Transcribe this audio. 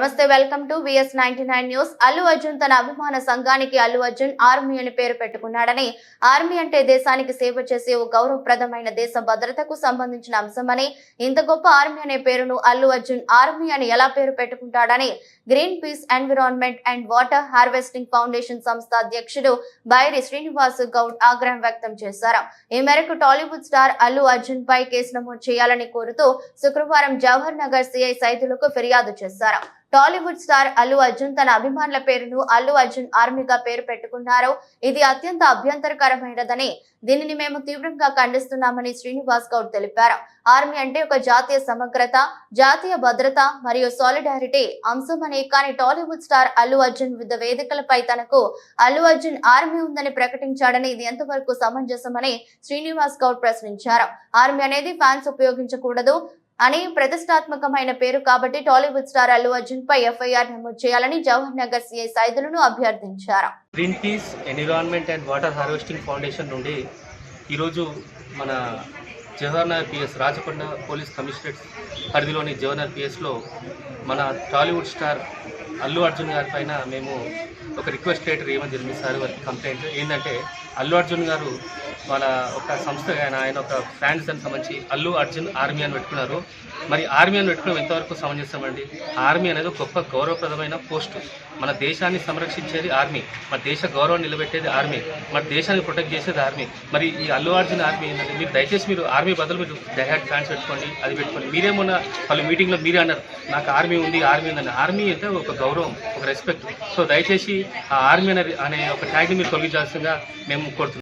నమస్తే welcome to V S ninety nine news. Allu Arjun తన అభిమాన సంఘానికి అల్లు అర్జున్ ఆర్మీ అని పేరు పెట్టుకున్నాడని. ఆర్మీ అంటే దేశానికి సేవ చేసే ఓ గౌరవప్రదమైన దేశ భద్రతకు సంబంధించిన అంశమని. ఇంత గొప్ప ఆర్మీ అనే పేరును అల్లు అర్జున్ ఆర్మీ అని ఎలా పేరు పెట్టుకుంటాడని green peace environment and water harvesting foundation సంస్థ అధ్యక్షుడు బైరి శ్రీనివాస్ గౌడ్ ఆగ్రహం వ్యక్తం చేశారు. ఈ మేరకు టాలీవుడ్ స్టార్ అల్లు అర్జున్ పై కేసు నమోదు చేయాలని కోరుతూ శుక్రవారం జవహర్ నగర్ సిఐ సైదులకు ఫిర్యాదు చేశారు. టాలీవుడ్ స్టార్ అల్లు అర్జున్ తన అభిమానుల పేరును అల్లు అర్జున్ ఆర్మీగా పేరు పెట్టుకున్నారు. ఇది అత్యంత అభ్యంతరకరమైనదని దీనిని మేము తీవ్రంగా ఖండిస్తున్నామని శ్రీనివాస్ గౌడ్ తెలిపారు. ఆర్మీ అంటే ఒక జాతీయ సమగ్రత జాతీయ భద్రత మరియు సాలిడారిటీ అంశమని కానీ టాలీవుడ్ స్టార్ అల్లు అర్జున్ వివిధ వేదికలపై తనకు అల్లు అర్జున్ ఆర్మీ ఉందని ప్రకటించాడని ఇది ఎంతవరకు సమంజసమని శ్రీనివాస్ గౌడ్ ప్రశ్నించారు. ఆర్మీ అనేది ఫ్యాన్స్ ఉపయోగించకూడదు అని ప్రతిష్టాత్మకమైన పేరు కాబట్టి టాలీవుడ్ స్టార్ అల్లు అర్జున్ పై ఎఫ్ఐఆర్ నమోదు చేయాలని జవహర్ నగర్ సిఐ సైదులను అభ్యర్థించారు. Green peace environment and water harvesting foundation నుండి ఈరోజు మన Jawaharnagar PS Rachakonda police commissionerate పరిధిలోని జవహర్నగర్ పిఎస్లో మన టాలీవుడ్ స్టార్ అల్లు అర్జున్ గారి పైన మేము ఒక రిక్వెస్ట్ లెటర్ ఏమని జరిగింది సార్ వారికి కంప్లైంట్. ఏంటంటే అల్లు అర్జున్ గారు వాళ్ళ ఒక సంస్థ ఆయన ఆయన ఒక ఫ్యాన్స్ అని సంబంధించి అల్లు అర్జున్ ఆర్మీ అని పెట్టుకున్నారు. మరి ఆర్మీ అని పెట్టుకోవడం ఎంతవరకు సమంజసమండి? ఆర్మీ అనేది గొప్ప గౌరవప్రదమైన పోస్టు. మన దేశాన్ని సంరక్షించేది ఆర్మీ. మన దేశ గౌరవం నిలబెట్టేది ఆర్మీ. మన దేశాన్ని ప్రొటెక్ట్ చేసేది ఆర్మీ. మరి ఈ అల్లు అర్జున్ ఆర్మీ ఏంటంటే మీరు దయచేసి మీరు ఆర్మీ బదులు మీరు డైహాడ్ ఫ్యాన్స్ పెట్టుకోండి అది పెట్టుకోండి. మీరేమన్నా వాళ్ళు మీటింగ్లో మీరే అన్నారు నాకు ఆర్మీ ఉంది ఆర్మీ ఉందని ఆర్మీ అంటే ఒక గౌరవం ఒక రెస్పెక్ట్ సో దయచేసి ఆ ఆర్మీ అనే అనే ఒక ట్యాగ్ని మీరు తొలగించాల్సిందిగా మేము కోరుతున్నాం.